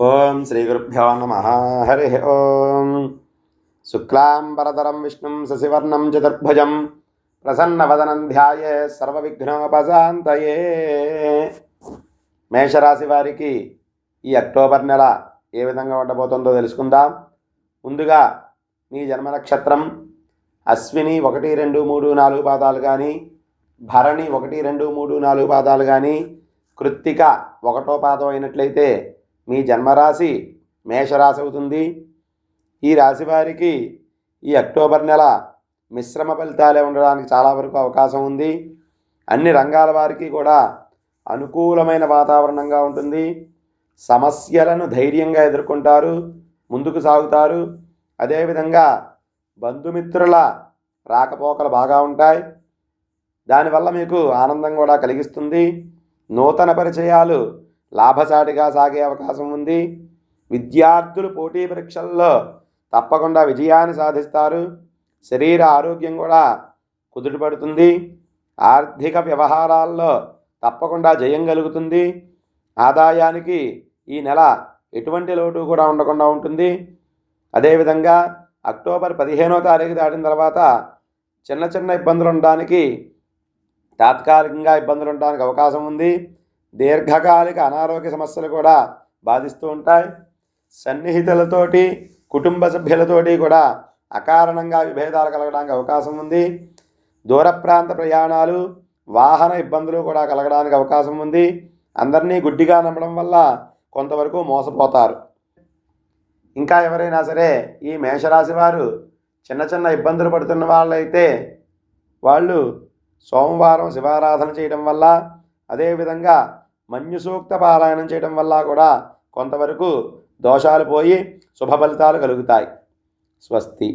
ఓం శ్రీ గురుభ్యో నమ. హరి ఓం. శుక్లాంబరధరం విష్ణుం శశివర్ణం చతుర్భుజం. ప్రసన్నవదనం ధ్యాయే సర్వవిఘ్నోపశాంతయే మేషరాశి వారికి ఈ అక్టోబర్ నెల ఏ విధంగా ఉండబోతుందో తెలుసుకుందాం. ముందుగా మీ జన్మ నక్షత్రం అశ్విని ఒకటి రెండు మూడు నాలుగు పాదాలు కానీ భరణి ఒకటి రెండు మూడు నాలుగు పాదాలు కానీ కృత్తిక ఒకటో పాదం అయినట్లయితే మీ జన్మరాశి మేషరాశి అవుతుంది. ఈ రాశి వారికి ఈ అక్టోబర్ నెల మిశ్రమ ఫలితాలే ఉండడానికి చాలా వరకు అవకాశం ఉంది. అన్ని రంగాల వారికి కూడా అనుకూలమైన వాతావరణంగా ఉంటుంది. సమస్యలను ధైర్యంగా ఎదుర్కొంటారు ముందుకు సాగుతారు. అదేవిధంగా బంధుమిత్రుల రాకపోకలు బాగా ఉంటాయి. దానివల్ల మీకు ఆనందం కూడా కలిగిస్తుంది. నూతన పరిచయాలు లాభసాటిగా సాగే అవకాశం ఉంది. విద్యార్థులు పోటీ పరీక్షల్లో తప్పకుండా విజయాన్ని సాధిస్తారు. శరీర ఆరోగ్యం కూడా కుదుటపడుతుంది ఆర్థిక వ్యవహారాల్లో తప్పకుండా జయం కలుగుతుంది. ఆదాయానికి ఈ నెల ఎటువంటి లోటు కూడా ఉండకుండా ఉంటుంది. అదేవిధంగా అక్టోబర్ పదిహేనో తారీఖు దాటిన తర్వాత చిన్న చిన్న ఇబ్బందులు ఉండడానికి తాత్కాలికంగా ఇబ్బందులు ఉండడానికి అవకాశం ఉంది. దీర్ఘకాలిక అనారోగ్య సమస్యలు కూడా బాధిస్తూ ఉంటాయి. సన్నిహితులతోటి కుటుంబ సభ్యులతోటి కూడా అకారణంగా విభేదాలు కలగడానికి అవకాశం ఉంది. దూర ప్రాంత ప్రయాణాలు వాహన ఇబ్బందులు కూడా కలగడానికి అవకాశం ఉంది. అందరినీ గుడ్డిగా నమ్మడం వల్ల కొంతవరకు మోసపోతారు. ఇంకా ఎవరైనా సరే ఈ మేషరాశి వారు చిన్న చిన్న ఇబ్బందులు పడుతున్న వాళ్ళైతే వాళ్ళు సోమవారం శివారాధన చేయడం వల్ల అదేవిధంగా మన్యు సూక్త పారాయణం చేయడం వల్ల కూడా కొంతవరకు దోషాలు పోయి శుభ ఫలితాలు కలుగుతాయి. స్వస్తి.